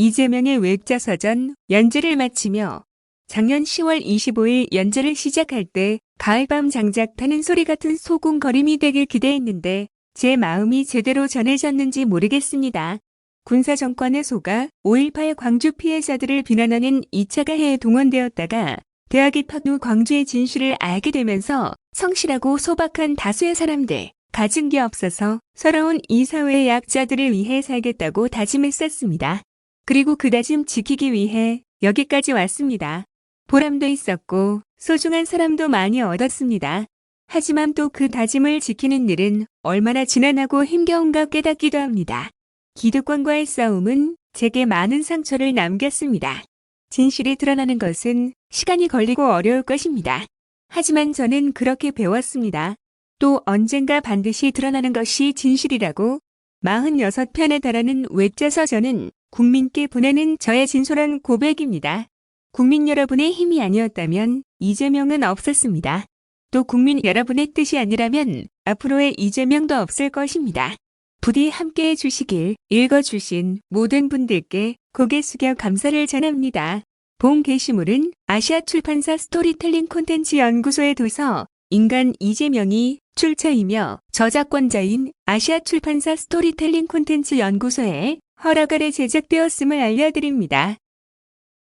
이재명의 외자서전 연재를 마치며 작년 10월 25일 연재를 시작할 때 가을밤 장작 타는 소리 같은 소궁거림이 되길 기대했는데 제 마음이 제대로 전해졌는지 모르겠습니다. 군사 정권의 소가 5.18 광주 피해자들을 비난하는 2차 가 해에 동원되었다가 대학 입학 후 광주의 진실을 알게 되면서 성실하고 소박한 다수의 사람들, 가진 게 없어서 서러운 이 사회의 약자들을 위해 살겠다고 다짐했었습니다. 그리고 그 다짐 지키기 위해 여기까지 왔습니다. 보람도 있었고 소중한 사람도 많이 얻었습니다. 하지만 또 그 다짐을 지키는 일은 얼마나 지난하고 힘겨운가 깨닫기도 합니다. 기득권과의 싸움은 제게 많은 상처를 남겼습니다. 진실이 드러나는 것은 시간이 걸리고 어려울 것입니다. 하지만 저는 그렇게 배웠습니다. 또 언젠가 반드시 드러나는 것이 진실이라고 46편에 달하는 외자서전은 국민께 보내는 저의 진솔한 고백입니다. 국민 여러분의 힘이 아니었다면 이재명은 없었습니다. 또 국민 여러분의 뜻이 아니라면 앞으로의 이재명도 없을 것입니다. 부디 함께 해 주시길 읽어주신 모든 분들께 고개 숙여 감사를 전합니다. 본 게시물은 아시아 출판사 스토리텔링 콘텐츠 연구소의 도서 인간 이재명이 출처이며 저작권자인 아시아 출판사 스토리텔링 콘텐츠 연구소의 허락 아래 제작되었음을 알려드립니다.